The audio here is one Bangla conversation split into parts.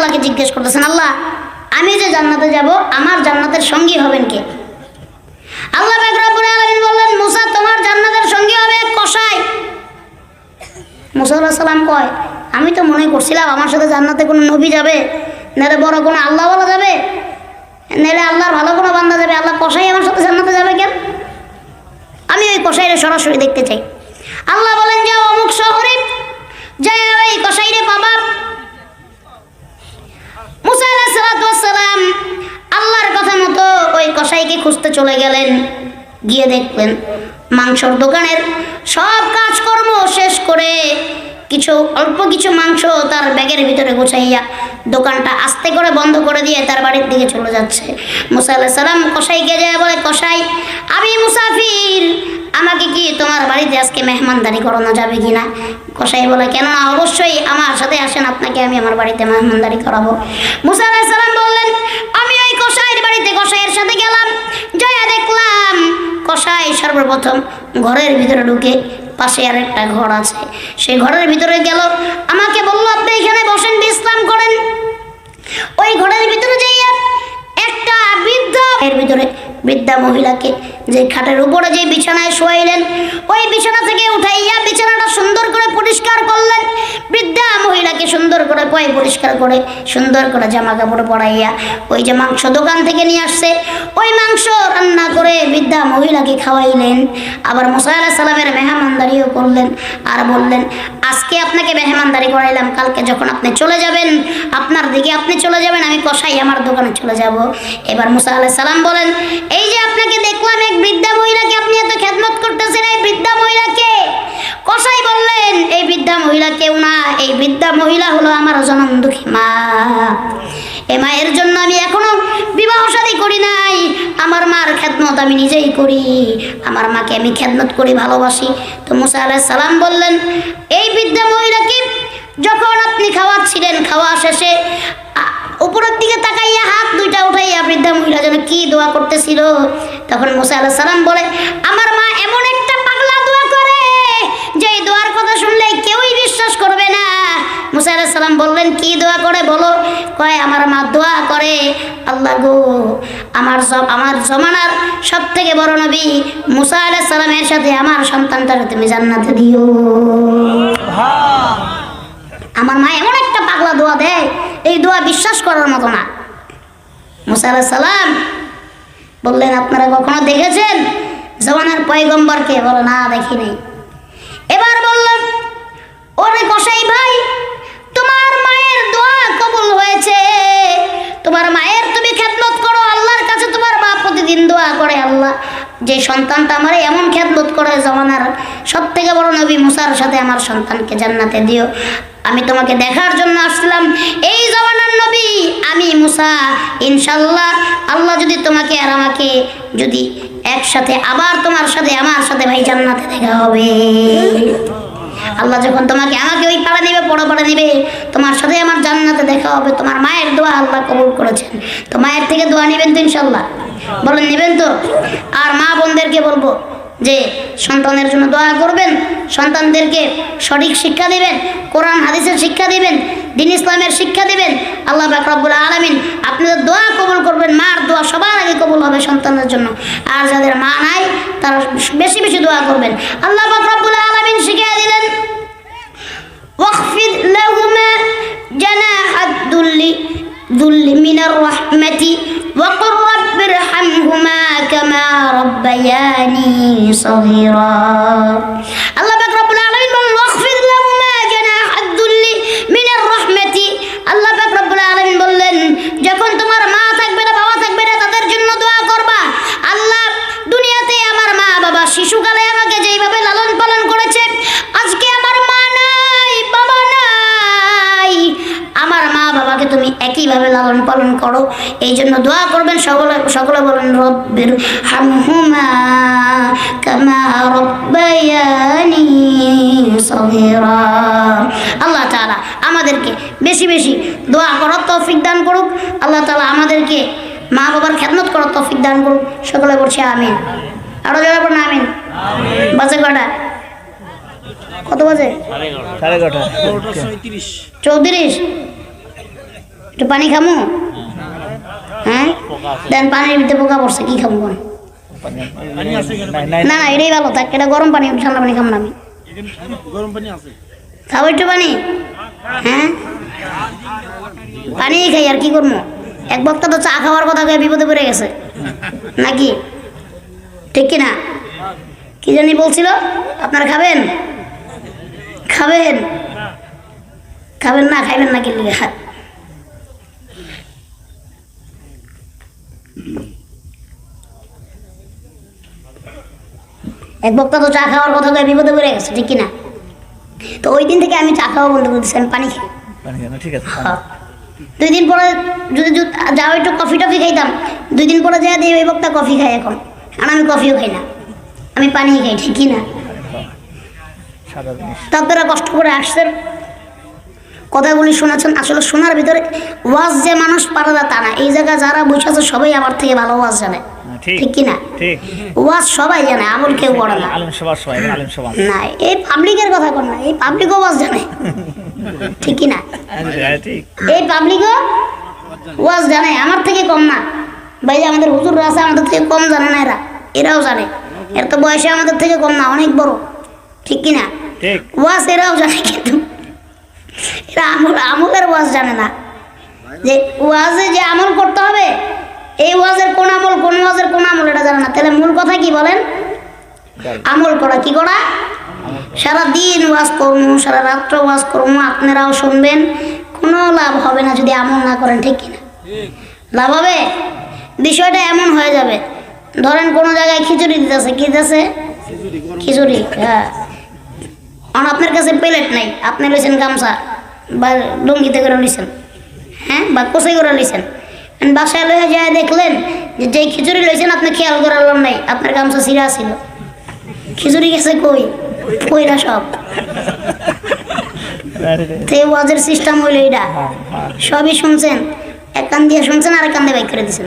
আল্লাহকে জিজ্ঞেস করতেছেন, আল্লাহ, আমি যে জান্নাতে যাব, আমার জান্নাতের সঙ্গী হবেন কে? আল্লাহ বললেন, মুসা, তোমার জান্নাতের সঙ্গী হবে কসাই? মুসা সালাম কয়, আমি তো মনে করছিলাম আমার সাথে জান্নাতে কোনো নবী যাবে নাহলে বড় কোনো আল্লাহ বলা যাবে নাহলে আল্লাহর ভালো কোনো বান্দা যাবে, আল্লাহ কসাই আমার সাথে জান্নাতে যাবে কেন? আমি ওই কসাইরে সরাসরি দেখতে চাই। আল্লাহ বলেন, যাও অমুক শহরে যাই ওই কসাইরে পাবা মুসা সালাম আল্লাহর কথা মতো ওই কসাইকে খুঁজতে চলে গেলেন। গিয়ে দেখলেন মাংসর দোকানের সব কাজকর্ম শেষ করে কিছু অল্প কিছু মাংস তার ব্যাগের ভিতরে গোছাইয়া দোকানটা আস্তে করে বন্ধ করে দিয়ে তার বাড়ির দিকে চলে যাচ্ছে। মুসা আলাইহিস সালাম কসাইকে যায় বলে, কসাই, আমি মুসাফির আমাকে কি তোমার বাড়িতে আজকে মেহমানদারি করানো যাবে কি না? কসাই বলে, কেন না, অবশ্যই আমার সাথে আসেন, আপনাকে আমি আমার বাড়িতে মেহমানদারি করাবো। মুসা বললেন, আমি ওই কসাইয়ের বাড়িতে, কসাইয়ের সাথে গেলাম। জয়া দেখলাম কসাই সর্বপ্রথম ঘরের ভিতরে ঢুকে পাশে আর একটা ঘর আছে। সেই ঘরের ভিতরে গেল। আমাকে বলল, আপনি এখানে বসেন, বিশ্রাম করেন। ওই ঘরের ভিতরে যাইয়া একটা বৃদ্ধ এর ভিতরে বৃদ্ধা মহিলাকে যে খাটের উপরে যে বিছানায় শোয়াইলেন, ওই বিছানা থেকে উঠাইয়া বিছানাটা সুন্দর করে পরিষ্কার করলেন। বৃদ্ধা মহিলাকে সুন্দর করে পয় পরিষ্কার করে? সুন্দর করে জামা কাপড় পরাইয়া ওই যে মাংস দোকান থেকে নিয়ে আসছে। ওই মাংস রান্না করে বৃদ্ধা মহিলাকে খাওয়াইলেন। আবার মোসা আলাহ সালামের মেহমানদারিও করলেন আর বললেন, আজকে আপনাকে মেহমানদারি করাইলাম, কালকে যখন আপনি চলে যাবেন, আপনার দিকে আপনি চলে যাবেন, আমি কষাই আমার দোকানে চলে যাব। এবার মুসা আলাহ সালাম বলেন এই যে আপনাকে দেখলাম, এক বৃদ্ধা মহিলাকে আপনি এত খেদমত করতেছেন, এই বৃদ্ধা মহিলাকে? কষাই বললেন, এই বৃদ্ধা মহিলা কেউ না, এই বৃদ্ধা মহিলা হলো আমার জনম দুঃখী মা। এ মায়ের জন্য আমি এখনও বিবাহ শাদী করি নাই। আমার মার খেদমত আমি নিজেই করি। আমার মাকে আমি খেদমত করি ভালোবাসি। তো মুসা আলাহ সালাম বললেন, এই বৃদ্ধা মহিলাকে যখন আপনি খাওয়াচ্ছিলেন, খাওয়া শেষে উপরের দিকে তাকাইয়া হাত দুইটা উঠাইয়া বৃদ্ধা মহিলা যেন কি দোয়া করতেছিল। তখন মুসা আলাহ সালাম বলে আমার মা এমন একটা পাগলা দোয়া করে যে এই দোয়ার কথা শুনলে কেউই বিশ্বাস করবে না। মুসা আলাহ সালাম বললেন কি দোয়া করে বলো? কয় আমার মা দোয়া করে আল্লাহ গো আমার সব আমার জমানার সব থেকে বড় নবী মুসা আলাহ সালামের সাথে আমার সন্তানটারে তুমি জান্নাতে দিও। আমার মা এমন একটা পাগলা দোয়া দেয় এই দোয়া বিশ্বাস করার মতো না। মুসা সালাম বললেন, আপনারা কখনো দেখেছেন জমানার পয়গম্বরকে? বলো, না দেখি নাই এবার বললাম, ওরে কসাই ভাই, তোমার মায়ের দোয়া কবুল হয়েছে। তোমার মায়ের তুমি খেদমত করো, আল্লাহর কাছে তোমার মা প্রতিদিন দোয়া করে, আল্লাহ। যে সন্তানটা আমার এমন খেদমত করে জমানার সব থেকে বড় নবী মুসার সাথে আমার সন্তানকে জান্নাতে দিও। আমি তোমাকে দেখার জন্য আসছিলাম এই জমানার নবী, আমি মুসা। ইনশাল্লাহ আল্লাহ যদি তোমাকে আর আমাকে যদি একসাথে, আবার তোমার সাথে, আমার সাথে ভাই জান্নাতে দেখা হবে। আল্লাহ যখন তোমাকে আমাকে ওই পাড়া দিবে, বড় পাড়া দিবে, তোমার সাথে আমার জান্নাতে দেখা হবে। তোমার মায়ের দোয়া আল্লাহ কবুল করেছেন। তো মায়ের থেকে দোয়া নেবেন তো ইনশাল্লাহ বলেন, নেবেন তো? আর মা বোনদেরকে বলব যে সন্তানের জন্য দোয়া করবেন, সন্তানদেরকে সঠিক শিক্ষা দেবেন, কোরআন, হাদিসের শিক্ষা দেবেন, দিন ইসলামের শিক্ষা দেবেন, আল্লাহ বাকরাবুল আলমিন আপনাদের দোয়া কবুল করবেন, মার দোয়া সবার আগে কবুল হবে সন্তানের জন্য। আর যাদের মা নাই, তারা বেশি বেশি দোয়া করবেন। আল্লাহ বাকরাবুল আলমিন শিখিয়ে দিলেন ওয়াকফিদ লাহুমা জানা হাত ذل من الرحمة وقل رب ارحمهما كما ربياني صغيرا. তুমি লালন পালন করো। এই জন্য দোয়া করবেন সকলে সকলে বলেন রব্বির হামহুমা কামা রব্বায়ানি সগীরা। আল্লাহ তাআলা আমাদেরকে বেশি বেশি দোয়া করার তৌফিক দান করুক। আল্লাহ তাআলা আমাদেরকে মা বাবার খেদমত করার তৌফিক দান করুক। সকলে বলছে আমিন। আরও যারা পড়ুন আমিন। বাজে কটা কত বাজে? সাড়ে কটা চৌত্রিশ? একটু পানি খামু? হ্যাঁ? দেন, পানির ভিতরে পোকা পড়ছে, কি খাব নাই না না, এটাই ভালো, থাক, এটা গরম পানি ঠান্ডা পানি খাব না আমি। খাব একটু পানি? হ্যাঁ? পানি খাই, আর কি করব? এক বক্তা তো চা খাওয়ার কথা কয়ে বিপদে পড়ে গেছে। নাকি? ঠিক কি না কি জানি বলছিল? আপনারা খাবেন? খাবেন? খাবেন না, খাইবেন না, কি লিখে এক বক্তা তো চা খাওয়ার কথা কয়ে বিপদে পড়ে গেছে ঠিক কি না তো ওই দিন থেকে আমি চা খাওয়া বন্ধ করে দিচ্ছি আমি পানি খাই। ঠিক আছে হ্যাঁ। দুই দিন পরে যদি যাও একটু কফি টফি খাইতাম দুই দিন পরে যা দিয়ে ওই বক্তা কফি খাই এখন আর আমি কফিও খাই না। আমি পানি খাই ঠিকই না সাদা জিনিস। তা আপনারা কষ্ট করে আসছেন। কথাগুলি শোনাচ্ছেন আসলে শোনার ভিতরে ওয়াজ যে মানুষ পারে না তা না। এই জায়গায় যারা বসে আছে সবাই আমার থেকে ভালো ওয়াজ জানে। ঠিক কি না ওয়াজ সবাই জানে আমল কেউ করে না। আলম সবার সবাই আলম সবার। না এই পাবলিকের কথা কর না এই পাবলিকও ওয়াজ জানে। ঠিক কি না হ্যাঁ, ঠিক। এই পাবলিকও ওয়াজ জানে আমার থেকে কম না। ভাই আমাদের হুজুররা আছে আমাদের থেকে কম জানে না এরা। এরাও জানে। এর তো বয়সে আমাদের থেকে কম না অনেক বড়। ঠিক কি না ঠিক। ওয়াজ এরাও জানে কিন্তু। এরা আমল আমলের ওয়াজ জানে না। যে ওয়াজে যে আমল করতে হবে এই ওয়াজের কোন আমল কোন ওয়াজের কোন আমল এটা জানে না। তাহলে মূল কথা কি বলেন? আমল করা কি করা? সারা দিন ওয়াজ করব সারা রাত্র ওয়াজ করব আপনারাও শুনবেন কোনো লাভ হবে না যদি আমল না করেন ঠিক কিনা? লাভ হবে? বিষয়টা এমন হয়ে যাবে। ধরেন কোনো জায়গায় খিচুড়ি দিতেছে কি দিতেছে? খিচুড়ি হ্যাঁ। আপনার কাছে প্লেট নাই আপনি লইছেন গামছা বা লুঙ্গিতে করে লইছেন হ্যাঁ বা কোসাই করে লইছেন। বাসায় লইয়া যায় দেখলেন যে খিচুড়ি লইছেন আপনি খেয়াল করার নাই, আপনার গামছা সিরা ছিল। খিচুড়ি গেছে কই? কইরা সব। ওয়াজের সিস্টেম হইল এটা সবই শুনছেন, এক কান দিয়ে শুনছেন আর কান দিয়ে বাইক করে দিছেন।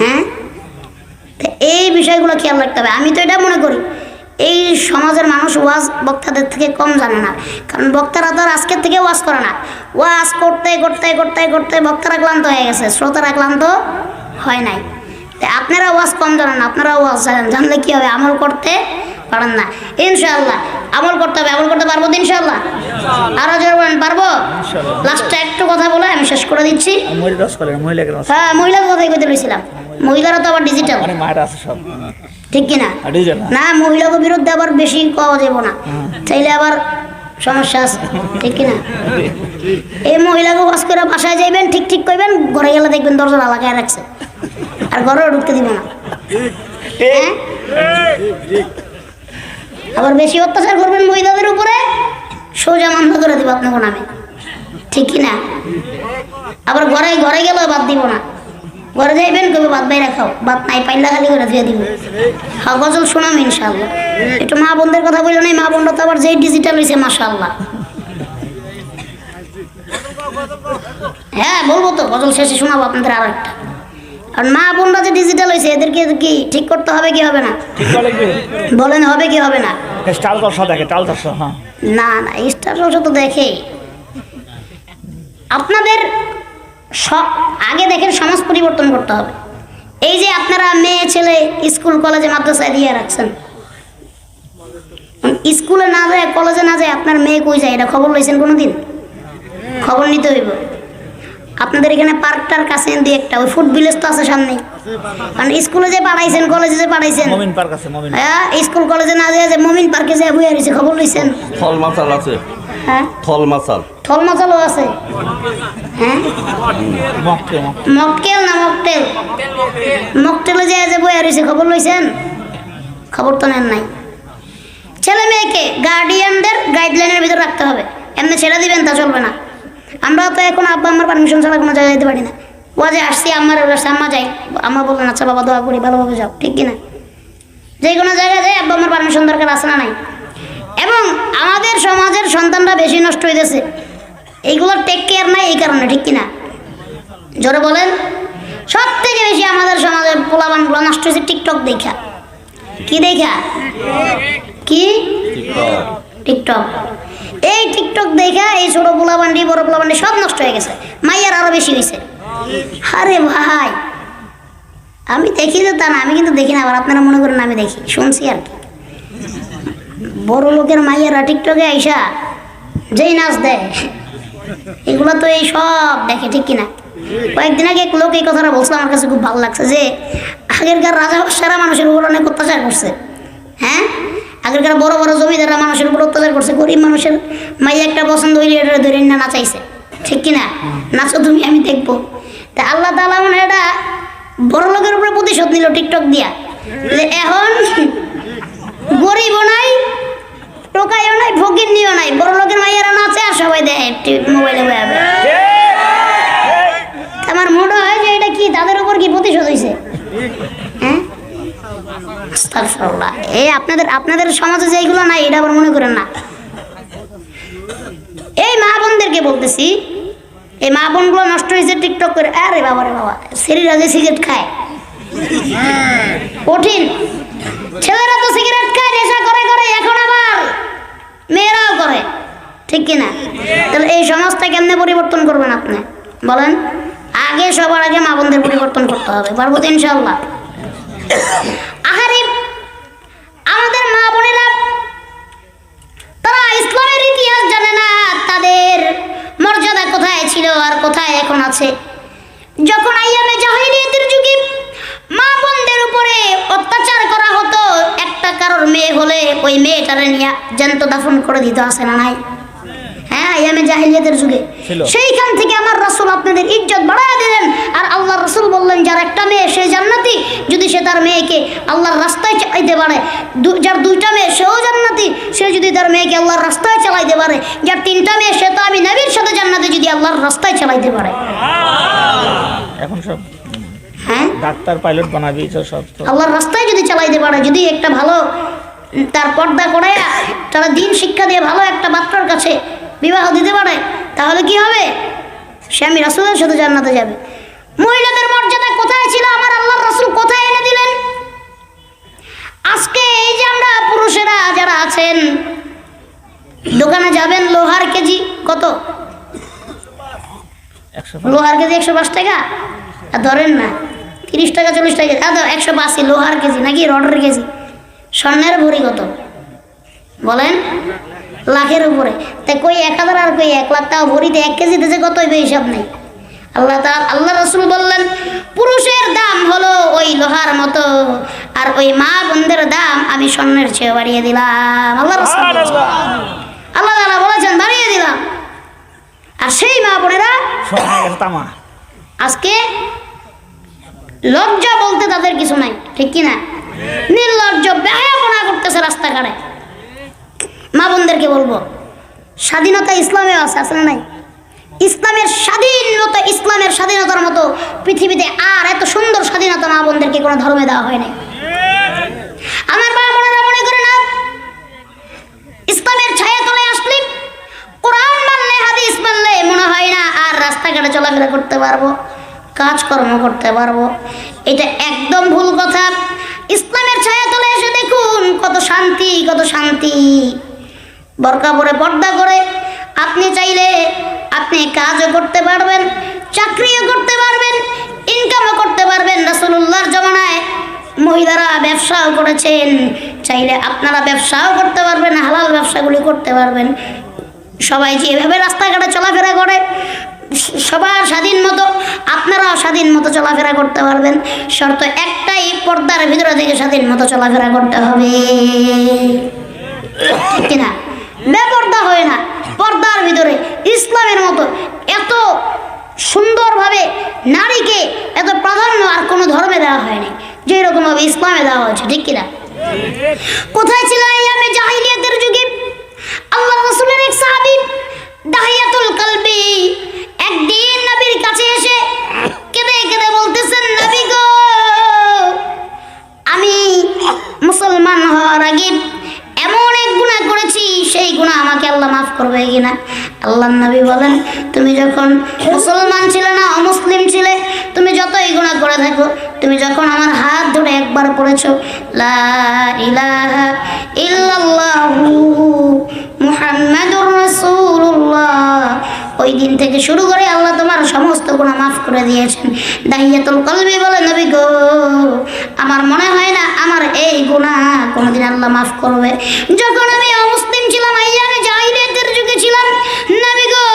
হ্যাঁ? এই বিষয়গুলো খেয়াল রাখতে হবে। আমি তো এটা মনে করি এই সমাজের মানুষ ওয়াজ বক্তাদের থেকে কম জানে না। কারণ বক্তারা তো আর আজকের থেকে ওয়াজ করে না। ওয়াজ করতে করতে করতে করতে বক্তারা ক্লান্ত হয়ে গেছে শ্রোতারা ক্লান্ত হয় নাই। আপনারা ওয়াজ কম জানেন আপনারা ওয়াজ জানেন। জানলে কী হবে? আমল করতে পারেন না। ইনশাল্লাহ আমল করতে হবে। আমল করতে পারব তো ইনশাআল্লাহ? আরও জোর বলেন পারব? লাস্টে একটু কথা বলে আমি শেষ করে দিচ্ছি। হ্যাঁ মহিলার কথাই কইতে লইছিলাম মহিলারা তো আবার ডিজিটাল মানে মায়ের আছে সব। ঠিক কিনা না? না মহিলাকে বিরুদ্ধে আবার বেশি পাওয়া যাব না। চাইলে আবার সমস্যা আছে। ঠিক কিনা এই মহিলাকে বাস করে বাসায় যাইবেন ঠিক ঠিক করবেন ঘরে গেলে দেখবেন দরজা লাগায় রাখছে। আর ঘরেও ঢুকতে দিব না। হ্যাঁ? আবার বেশি অত্যাচার করবেন মহিলাদের উপরে সোজা বন্ধ করে দিব আপনাকে নামে। ঠিক কিনা আবার ঘরে ঘরে গেলেও বাদ দিব না। ঘরে যাইবেন কবে বাদ বাইরে খাও। বাদ নাই পাইলা খালি করে ধুয়ে দিব। হ্যাঁ গজল শোনাম ইনশাল্লাহ একটু মা বোনদের কথা বলল না মা বোনরা তো আবার যেই ডিজিটাল হয়েছে মাশাল্লাহ হ্যাঁ বলব তো গজল শেষে শোনাবো আপনাদের আর একটা আর মা বোনরা যে ডিজিটাল হয়েছে এদেরকে কি ঠিক করতে হবে কি হবে না? বলেন হবে কি হবে না? টাল দশ দেখে টাল দশ হ্যাঁ। না না স্টার জলসা তো দেখে। আপনাদের আগে দেখেন সমাজ পরিবর্তন করতে হবে। এই যে আপনারা মেয়ে ছেলে স্কুল কলেজে মাদ্রাসায় দিয়ে রাখছেন। স্কুলে না যায় কলেজে না যায় আপনার মেয়ে কই যায়? এটা খবর লইছেন কোনোদিন? খবর নিতে হইব। আপনাদের এখানে পার্কটার কাছে দিয়ে একটা ওই ফুড ভিলেজ তো আছে সামনে। কারণ স্কুলে যে পাঠাইছেন কলেজে যে পাঠাইছেন মমিন পার্ক আছে মমিন হ্যাঁ স্কুল কলেজে না যায় যে মমিন পার্কে যায় বইয়া রয়েছে খবর লইছেন? থল মাছাল আছে। হ্যাঁ? থল মাছাল থল মশালও আছে। হ্যাঁ? মকটেল না মকটেল? মকটেলে যে যে বইয়া রয়েছে খবর লইছেন? খবর তো নেন নাই। ছেলে মেয়েকে গার্ডিয়ানদের গাইডলাইনের ভিতর রাখতে হবে। এমনি ছেড়ে দিবেন তা চলবে না। আমরা তো এখন আব্বা আমার পারমিশন ছাড়া কোনো জায়গায় যেতে পারি না। ওয়াজে আসছি আমার আসছে আম্মা যাই। আম্মা বললেন আচ্ছা বাবা দোয়া করি ভালোভাবে যাও। ঠিক কিনা যে কোনো জায়গায় যাই আব্বা আমার পারমিশন দরকার আছে না নাই। এবং আমাদের সমাজের সন্তানরা বেশি নষ্ট হইতেছে। এইগুলোর টেক কেয়ার নাই, এই কারণে, ঠিক কিনা? জোরে বলেন। সব থেকে বেশি আমাদের সমাজের পোলাবানগুলো নষ্ট হয়েছে টিকটক দেখা। কি দেখা? কি? টিকটক এই টিকটক দেখা, এই ছোট পোলাবান্ডি বড় পোলাবান্ডি সব নষ্ট হয়ে গেছে। মাইয়ার আরও বেশি হয়েছে। আরে ভাই, আমি দেখি তো তা না, আমি কিন্তু দেখি না, আবার আপনারা মনে করেন আমি দেখি, শুনছি আর কি। বড় লোকের মাইয়ারা টিকটকে আইসা যেই নাচ দেয়। এগুলো তো এই সব দেখে, ঠিক কিনা? কয়েকদিন আগে এক লোক এই কথাটা বলছিল, আমার কাছে খুব ভালো লাগছে যে, আগেরকার রাজা সারা মানুষের উপর অনেক অত্যাচার করছে। হ্যাঁ? আগেরকার বড় বড় জমিদাররা মানুষের উপর অত্যাচার করছে, গরিব মানুষের মাইয়া একটা পছন্দ হইলে এটা ধরে না নাচাইছে ঠিক কিনা? নাচো তুমি, আমি দেখব। তা আল্লাহ তালা মানে এটা বড় লোকের উপরে প্রতিশোধ নিল টিকটক দিয়া। এখন গরিব নাই টোকাইও নাই ফকির নিও নাই। বড় লোকের মাইয়ারা নাচে আর সবাই দেয় মোবাইলে বয়াবে আমার মনে হয় যে এটা কি, তাদের উপর কি প্রতিশোধ হয়েছে হ্যাঁ? এই আপনাদের আপনাদের সমাজে যে এইগুলো নাই, এটা আবার মনে করেন না। এই মা বোনদেরকে বলতেছি, এই মা বোনগুলো নষ্ট হয়েছে টিকটক করে। আরে বাবা রে বাবা শরীরা যে সিগারেট খায়। কঠিন। ছেলেরা তো সিগারেট খায় নেশা করে করে এখন আবার মেয়েরাও করে ঠিক কিনা তাহলে এই সমাজটা কেমনে পরিবর্তন করবেন আপনি? বলেন। আগে, সবার আগে মা বোনদের পরিবর্তন করতে হবে। পারব তো ইনশাল্লাহ আহারে, আমাদের মা বোনেরা, তারা ইসলামের ইতিহাস জানে না, তাদের মর্যাদা কোথায় ছিল আর কোথায় এখন আছে। যখন আইয়ামে জাহিলিয়াতের যুগে মা বোনদের উপরে অত্যাচার করা হতো, একটা কারোর মেয়ে হলে ওই মেয়েটারে নিয়ে জ্যান্ত দাফন করে দিতে আসে না নাই? হ্যাঁ আইয়ামে জাহিলিয়াতের যুগে। সেইখান থেকে আমার রাসূল আপনাদের ইজ্জত বাড়ায় দিলেন। আর আল্লাহ রাসূল বললেন যার একটা মেয়ে সে জান্নাতি। যদি সে তার মেয়েকে আল্লাহর রাস্তায় চালাইতে পারে যার দুইটা মেয়ে সেও জান্নাতি। সে যদি তার মেয়েকে আল্লাহর রাস্তায় চালাইতে পারে যার তিনটা মেয়ে সে তো আমি নবীর সাথে জান্নাতে যদি আল্লাহর রাস্তায় চালাইতে পারে। এখন সব হ্যাঁ? ডাক্তার পাইলট বানাবি সব আল্লাহর রাস্তায় যদি চালাইতে পারে যদি একটা ভালো তার পর্দা করে তারা দিন শিক্ষা দিয়ে ভালো একটা বাচ্চার কাছে বিবাহ দিতে পারে তাহলে কি হবে? সে আমি রাসুলের সাথে জান্নাতে যাবে। মহিলাদের মর্যাদা কোথায় ছিল? আমার আল্লাহ রাসুল কোথায় এনে দিলেন? আজকে এই যে আমরা পুরুষেরা যারা আছেন দোকানে যাবেন লোহার কেজি কত? লোহার কেজি একশো পাঁচ টাকা? আর ধরেন না তিরিশ টাকা চল্লিশ টাকা আদা একশো আশি লোহার কেজি নাকি রডের কেজি? স্বর্ণের ভরি কত? বলেন। লাখের উপরে। তা কই এক হাজার আর কই এক লাখ? টাকা ভরিতে এক কেজি দিতে কত হইবে হিসাব নেই? আল্লাহ তা আল্লাহ রসুল বললেন পুরুষের দাম হলো ওই লোহার মতো আর ওই মা বোনদের দাম আমি স্বর্ণের চেয়ে বাড়িয়ে দিলাম। আল্লাহ রসুল আল্লাহ তাআলা বলেছেন বাড়িয়ে দিলাম। আর সেই মা বোনেরা আজকে লজ্জা বলতে তাদের কিছু নাই ঠিক কি না নির্লজ্জ ব্যয়াপনা করতেছে রাস্তাঘাটে। মা বোনদেরকে বলব, স্বাধীনতা ইসলামে আছে না নাই? ইসলামের স্বাধীনতা, ইসলামের স্বাধীনতার মতো পৃথিবীতে আর এত সুন্দর স্বাধীনতা মা বোনদেরকে কোনো ধর্মে দেওয়া হয় নাই। আমার মা বোনেরা মনে করে না, ইসলামের ছায়া তলে আসলে কোরআন মানলে, হাদিস মানলে মনে হয় না আর রাস্তাঘাটে চলাফেরা করতে পারব, কাজকর্ম করতে পারব। এটা একদম ভুল কথা। ইসলামের ছায়া তলে এসে দেখুন কত শান্তি কত শান্তি। বরকা পরে পর্দা করে। আপনি চাইলে আপনি কাজও করতে পারবেন, চাকরিও করতে পারবেন ইনকামও করতে পারবেন। রাসূলুল্লাহর জমানায় মহিলারা ব্যবসাও করেছেন। চাইলে আপনারা ব্যবসাও করতে পারবেন, হালাল ব্যবসাগুলি করতে পারবেন। সবাই যেভাবে রাস্তাঘাটে চলাফেরা করে, সবার স্বাধীন মতো, আপনারাও স্বাধীন মতো চলাফেরা করতে পারবেন। শর্ত একটাই, পর্দার ভিতরে থেকে স্বাধীন মতো চলাফেরা করতে হবে। ঠিক কিনা? বেপর্দা হয় না। পর্দার ভিতরে ইসলামের মতো এত সুন্দরভাবে নারীকে এত প্রাধান্য আর কোনো ধর্মে দেওয়া হয়নি যেই রকমভাবে ইসলামে দেওয়া হয়েছে, ঠিক কিনা? কোথায় ছিল আইয়ামে জাহিলিয়াতের যুগে? আল্লাহ রাসূলের এক সাহাবী, দাহিয়াতুল কলবি, একদিন নবীর কাছে এসে কেঁদে কেঁদে বলতেছেন, নবী গো, আমি মুসলমান হওয়ার আগে সেই গুণা আমাকে আল্লাহ মাফ করবে কিনা? আল্লাহ নবী বলেন, তুমি যখন মুসলমান ছিলে না, অমুসলিম ছিলে, তুমি যত এই গুণা করে থাকো, তুমি যখন আমার হাত ধরে একবার পড়েছো, লা ইলাহা ইল্লাল্লাহু ওই দিন থেকে শুরু করে আল্লাহ তোমার সমস্ত গুনাহ মাফ করে দিয়েছেন। দাহিয়াতুল কলবি বলে, নবী গো, আমার মনে হয় না আমার এই গুনাহ কোনোদিন আল্লাহ মাফ করবে। যখন আমি অমুসলিম ছিলাম আইয়ামে জাহিলিয়াতের যুগে ছিলাম, নবী গো,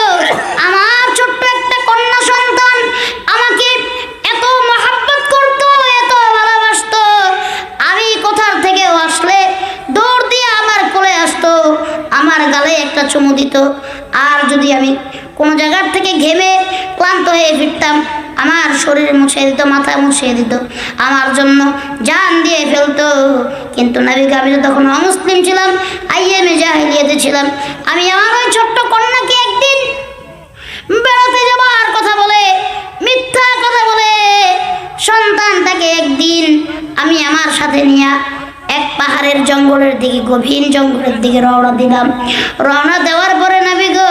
আমার ছোট্ট একটা কন্যা সন্তান আমাকে এত মহাব্বত করতো, এত ভালোবাসতো। আমি কোথার থেকে আসলে দৌড় দিয়ে আমার কোলে আসতো, আমার গালে একটা চুমু দিত। শরীর মুছিয়ে দিত, মাথা মুছিয়ে দিত। আমার জন্য জান দিয়ে ফেলতো। কিন্তু নবীকে আমি তখন অমুসলিম ছিলাম, আইএমে জাহিলিয়াতে ছিলাম। আমি আমার ওই ছোট্ট কন্যাকে একদিন বেড়াতে যাবার কথা বলে, মিথ্যা কথা বলে সন্তানটাকে একদিন আমি আমার সাথে নিয়ে এক পাহাড়ের জঙ্গলের দিকে, গভীর জঙ্গলের দিকে রওনা দিলাম। রওনা দেওয়ার পরে নাবি গো,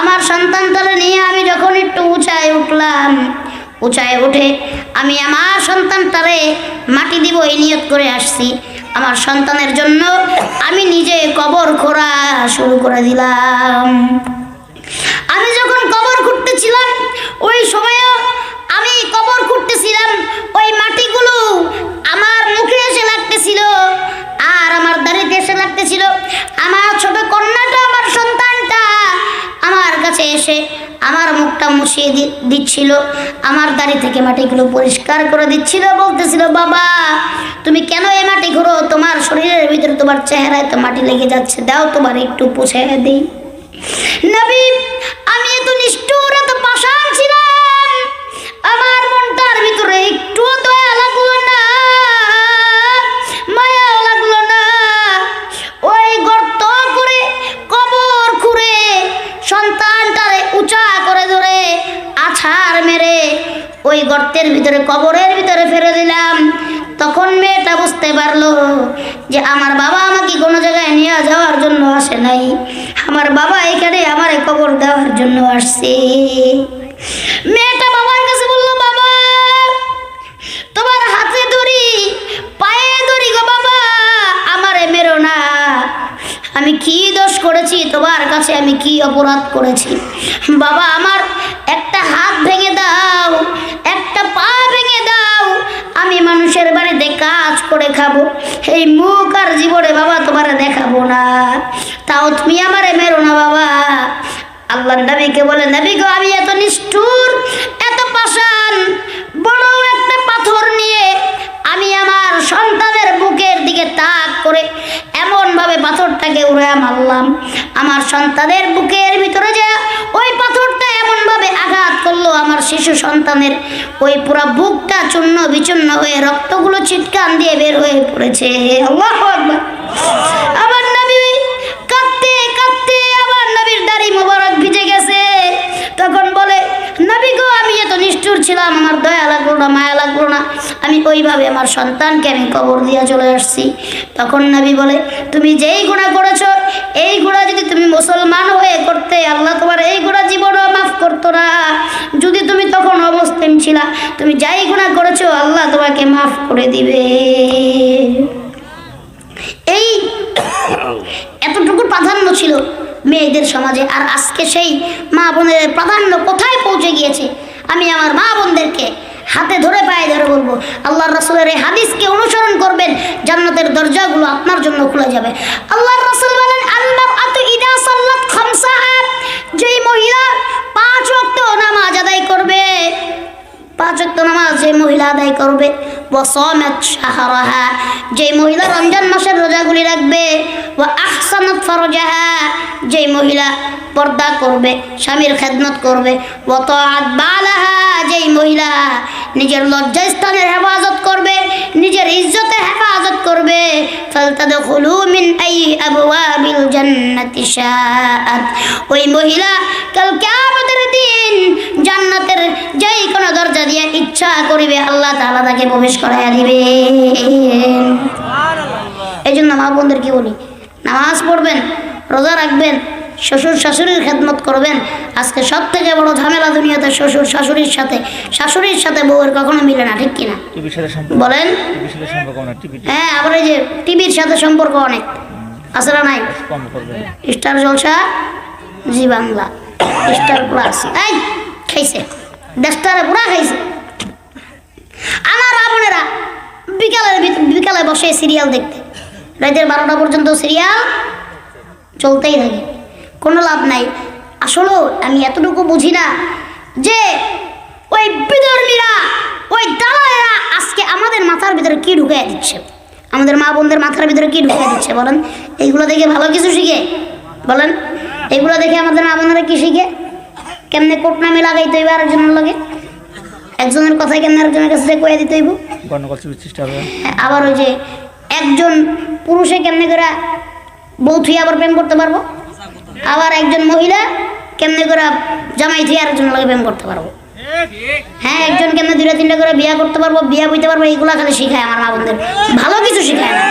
আমার সন্তানটারে নিয়ে আমি যখন একটু উঁচায় উঠলাম উঁচায় উঠে, আমি আমার সন্তানটারে মাটি দিব, এই নিয়ত করে আসছি। আমার সন্তানের জন্য আমি নিজে কবর খোঁড়া শুরু করে দিলাম। আমি যখন কবর খুঁড়তেছিলাম, ওই সময়ও আমি কবর খুঁড়তেছিলাম, ওই মাটিগুলো আমার মুখে এসে লাগতেছিল, আর আমার দাড়িতে এসে লাগতেছিল। আমার ছোট কন্যাটা আমার সন্তানটা আমার কাছে এসে আমার মুখটা মুছিয়ে দিচ্ছিল, আমার দাড়ি থেকে মাটিগুলো পরিষ্কার করে দিচ্ছিল, বলতেছিল, বাবা, তুমি কেন এই মাটি ঘুরো? তোমার শরীরের ভিতরে তোমার চেহারায় তো মাটি লেগে যাচ্ছে, দাও তোমার একটু পুষে দিই। নবী, আমি এত নিষ্ঠুর, এত পাষাণ ওই গর্তের ভিতরে, কবরের ভিতরে ফেলে দিলাম। তখন মেয়েটা বুঝতে পারল যে আমার বাবা আমাকে কোনো জায়গায় নিয়ে যাওয়ার জন্য আসে নাই। আমার বাবা এখানে আমার কবর দেওয়ার জন্য আসছে। মেয়েটা বাবার কাছে বলল, বাবা, তোমার হাতে ধরি পায়ে ধরি গো বাবা, আমারে মেরো না। আমি কি দোষ করেছি? তোমার কাছে আমি কি অপরাধ করেছি? বাবা, আমার একটা হাত ভেঙে দাও ভেঙে দাও। আমি মানুষের বাড়িতে কাজ করে খাব। এই মুখ আর জীবনে বাবা তোমার দেখাবো না। তাও তুমি আমারে মেরো না বাবা। আল্লাহ নবীকে বলে, নবী গো, আমি এত নিষ্ঠুর, এত পাষাণ, বড় একটা পাথর নিয়ে আমি আমার সন্তানের বুকের দিকে তাক করে এমনভাবে পাথরটাকে উড়ে মারলাম। আমার সন্তানের বুকের ভিতরে যে ওই পাথরটা এমন ভাবে আঘাত করল, আমার শিশু সন্তানের ওই পুরো বুকটা চূর্ণ বিচূর্ণ হয়ে রক্তগুলো চিটকান দিয়ে বের হয়ে পড়েছে। আল্লাহু এত ছিলাম, আমার দয়া লাগল না, মায়া লাগল না। আমি ওইভাবে আমার সন্তানকে আমি কবর দিয়া চলে আসছি। তখন নবী বলে, তুমি যেই গুণা করেছ, এই গুণা যদি তুমি মুসলমান হয়ে করতে, আল্লাহ তোমার এই গুণা জীবনও মাফ করতো না। যদি তুমি তখন অবস্থান ছিলা, তুমি যাই গুণা করেছ, আল্লাহ তোমাকে মাফ করে দিবে। এই এতটুকু প্রাধান্য ছিল মেয়েদের সমাজে, আর আজকে সেই মা বোনের প্রাধান্য কোথায় পৌঁছে গিয়েছে? আমি আমার মা বোনদেরকে হাতে ধরে পায়ে ধরে বলব, আল্লাহর রসুলের এই হাদিসকে অনুসরণ করবেন, জান্নাতের দরজাগুলো আপনার জন্য খুলে যাবে। আল্লাহর রসুল বলেন আল্লাহ আত ইদা সাল্লাত যেই মহিলা পাঁচ ওয়াক্ত নামাজ আদায় করবে পাঁচ ওয়াক্ত নামাজ যে মহিলা আদায় করবে যে মহিলা রমজান মাসের রোজাগুলি রাখবে ফরজাহা, যে মহিলা পর্দা করবে, স্বামীর খেদমত করবে, ওয়া তাআত বালাহা যেই মহিলা নিজের লজ্জাস্থানের হেফাজত করবে নিজের ইজ্জতের হেফাজত করবে ওই মহিলা কাল কিয়ামতের দিন জান্নাতের যেই কোনো দরজা দিয়ে ইচ্ছা করিবে আল্লাহ তাআলা তাকে প্রবেশ করাইয়া দিবে এই জন্য মা বোনদের কি বলি? নামাজ পড়বেন রোজা রাখবেন শ্বশুর শাশুড়ির খেদমত করবেন। আজকে সব থেকে বড় ঝামেলা দুনিয়াতে শ্বশুর শাশুড়ির সাথে। শাশুড়ির সাথে বউয়ের কখনো মিলে না ঠিক কিনা? বলেন? হ্যাঁ আবার এই যে টিভির সাথে সম্পর্ক অনেক। আছে না নাই? Star Jalsha Zee Bangla. Star plus এই খাইছে। দেশটারে পুরা খাইছে। আমার রাবণেরা বিকালের বিকালে বসে সিরিয়াল দেখতে। রাতের বারোটা পর্যন্ত সিরিয়াল চলতেই থাকে। কোনো লাভ নাই। আসলেও আমি এতটুকু বুঝি না যে ওই বিধর্মীরা ওই দালালেরা আজকে আমাদের মাথার ভিতরে কি ঢুকিয়ে দিচ্ছে? আমাদের মা বোনদের মাথার ভিতরে কি ঢুকিয়ে দিচ্ছে বলেন? এইগুলো দেখে ভালো কিছু শিখে? বলেন এগুলো দেখে আমাদের মা বোনেরা কি শিখে? কেমনে কোট নামে লাগাইতে হইবে আরেকজনের লগে? একজনের কথায় কেমনে আরেকজনের কাছে কয়ে দিতে হইব? হবে। আবার ওই যে একজন পুরুষে কেমনে করে বউ থুয়ে আবার প্রেম করতে পারব? আবার একজন মহিলা কেমনে করে জামাই থুয়ে আরেকজন লাগে প্রেম করতে পারব? হ্যাঁ একজন কেমনে দুইটা তিনটা করে বিয়া করতে পারব, বিয়া বইতে পারব, এইগুলা খালি শিখায় আমার মা বোনদের। ভালো কিছু শিখায় না।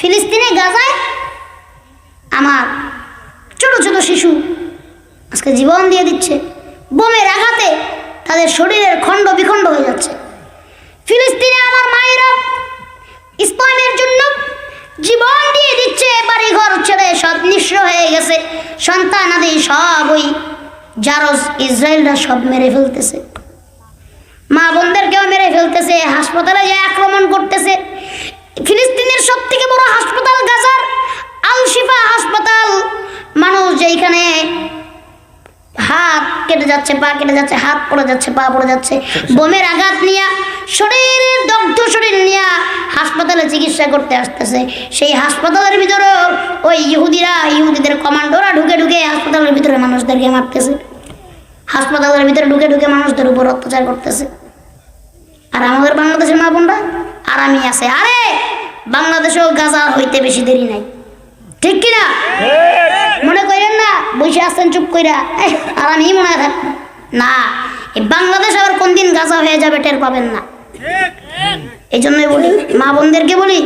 ফিলিস্তিনে, গাজায় আমার ছোট ছোট শিশু আজকে জীবন দিয়ে দিচ্ছে। বোমের আঘাতে তাদের শরীরের খণ্ড বিখণ্ড হয়ে যাচ্ছে। ফিলিস্তিনে আমার মায়েরা ইসলামের জন্য জীবন দিয়ে দিচ্ছে বাড়ি ঘর ছেড়ে সব নিঃস্ব হয়ে গেছে। সন্তান আদি সব ওই জারজ ইসরায়েলরা সব মেরে ফেলতেছে। মা বোনদেরকেও মেরে ফেলতেছে, হাসপাতালে যে আক্রমণ করতেছে। ফিলিস্তিনের সব থেকে বড় হাসপাতাল গাজার আল শিফা হাসপাতাল। মানুষ যেখানে কেটে যাচ্ছে পা কেটে যাচ্ছে হাত পড়ে যাচ্ছে পা পড়ে যাচ্ছে। বোমের আঘাত নিয়ে শরীর দগ্ধ শরীর নিয়ে হাসপাতালে চিকিৎসা করতে আসতেছে। সেই হাসপাতালের ভিতরে ওই ইহুদিরা ইহুদিদের কমান্ডোরা ঢুকে ঢুকে হাসপাতালের ভিতরে মানুষদেরকে মারতেছে। হাসপাতালের ভিতরে ঢুকে ঢুকে মানুষদের উপর অত্যাচার করতেছে। আর আমাদের বাংলাদেশের মা বোনরা আরামই আছে। আরে বাংলাদেশেও গাজা হইতে বেশি দেরি নাই। ঠিক কিনা? মনে করেন বসে আসছেন চুপ কইরা। আর আমি মনে হয় থাক না এই বাংলাদেশ আবার কোন দিন গাছা হয়ে যাবে টের পাবেন না। এই জন্যই বলি মা বোনদেরকে বলি